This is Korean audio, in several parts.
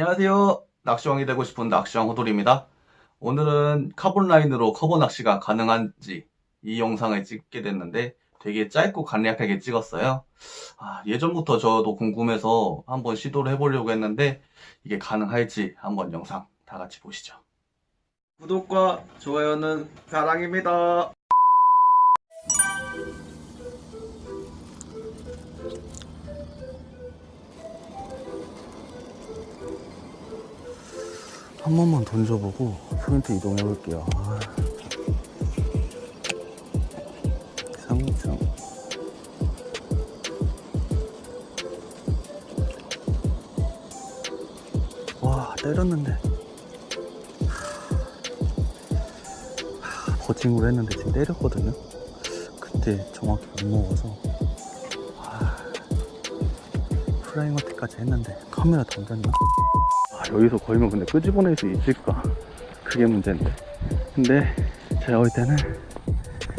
안녕하세요. 낚시왕이 되고 싶은 낚시왕 호돌입니다. 오늘은 카본 라인으로 커버 낚시가 가능한지 이 영상을 찍게 됐는데 되게 짧고 간략하게 찍었어요. 아, 예전부터 저도 궁금해서 한번 시도를 해보려고 했는데 이게 가능할지 한번 영상 다 같이 보시죠. 구독과 좋아요는 사랑입니다. 한 번만 던져보고 포인트 이동해 볼게요. 상층. 와, 때렸는데. 하, 버팅으로 했는데 지금 때렸거든요. 그때 정확히 못 먹어서. 아, 프라잉 어택까지 했는데 카메라 던졌나? 아, 여기서 걸면 근데 끄집어낼 수 있을까? 그게 문제인데. 근데 제가 볼 때는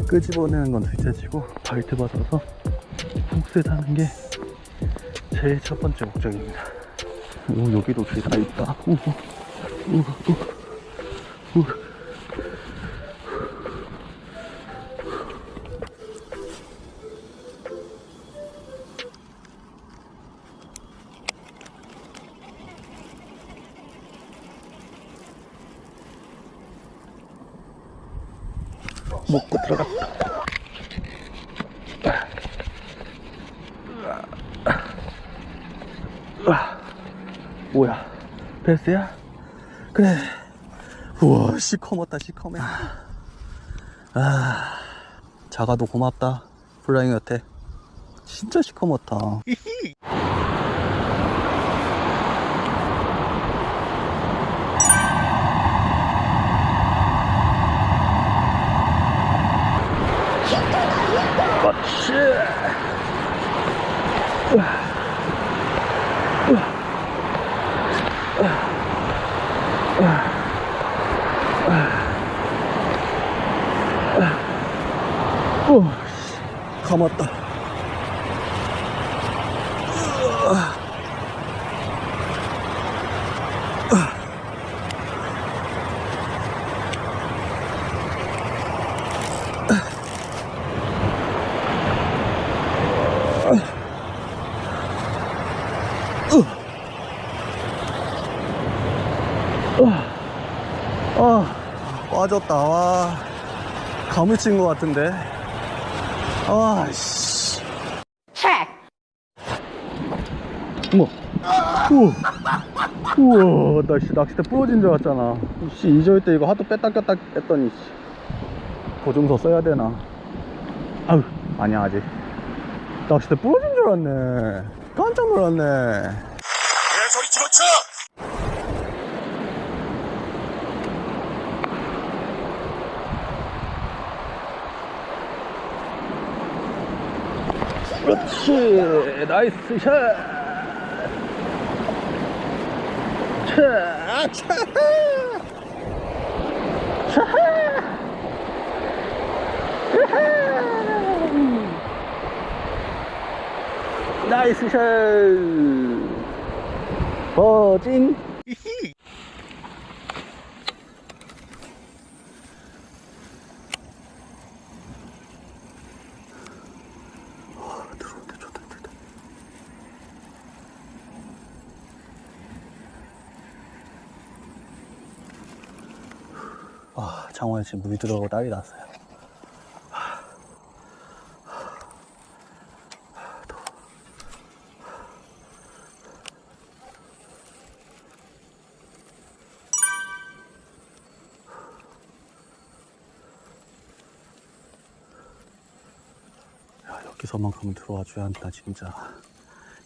끄집어내는 건 둘째치고 바이트 받아서 폭스 사는 게 제일 첫 번째 목적입니다. 오, 여기도 길 다 있다. 오, 오, 오, 오. 먹고 들어갔다. 으아. 뭐야? 베스야? 그래. 우와, 시커멓다, 시커매. 아, 작아도 고맙다. 플라잉 여태. 진짜 시커멓다. 오, 씨, 감았다. 아, 빠졌다. 와, 감을 친것 같은데. 아, 씨. check. 어머. 우와. 우와, 나 씨, 낚싯대 부러진 줄 알았잖아. 씨, 잊어올 때 이거 하도 뺐다 꼈다 했더니, 씨. 보증서 써야 되나. 아유, 아니야, 아직. 낚싯대 부러진 줄 알았네. 깜짝 놀랐네. 개소리 집어쳐! 그렇지 나이스 샷 차, 차, 차, 나이스 샷 버징 들어온다 좋다 좋다 아 장원에 지금 물 들어가고 난리 났어요. 야 여기서만큼은 들어와 줘야 한다 진짜.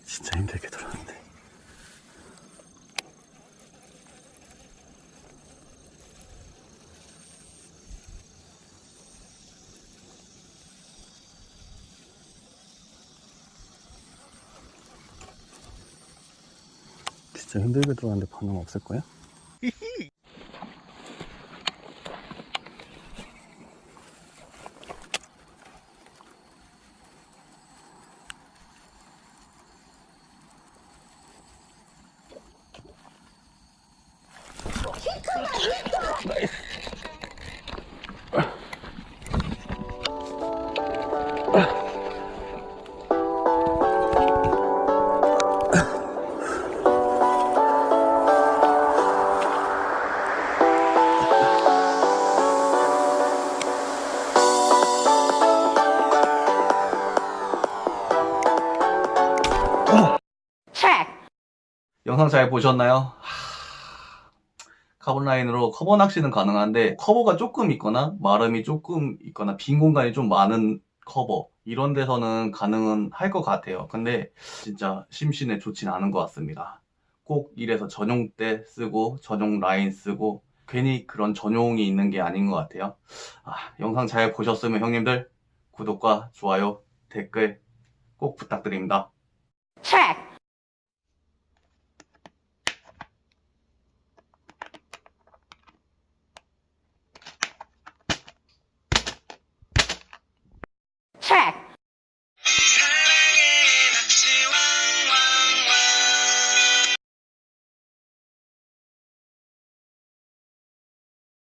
진짜 힘들게 들어왔는데 진짜 힘들게 들어왔는데 반응 없을 거야? 영상 잘 보셨나요? 카본 라인으로 커버 낚시는 가능한데 커버가 조금 있거나 마름이 조금 있거나 빈 공간이 좀 많은 커버 이런 데서는 가능은 할 것 같아요. 근데 진짜 심신에 좋진 않은 것 같습니다. 꼭 이래서 전용 대 쓰고 전용 라인 쓰고 괜히 그런 전용이 있는 게 아닌 것 같아요. 아, 영상 잘 보셨으면 형님들 구독과 좋아요 댓글 꼭 부탁드립니다. check.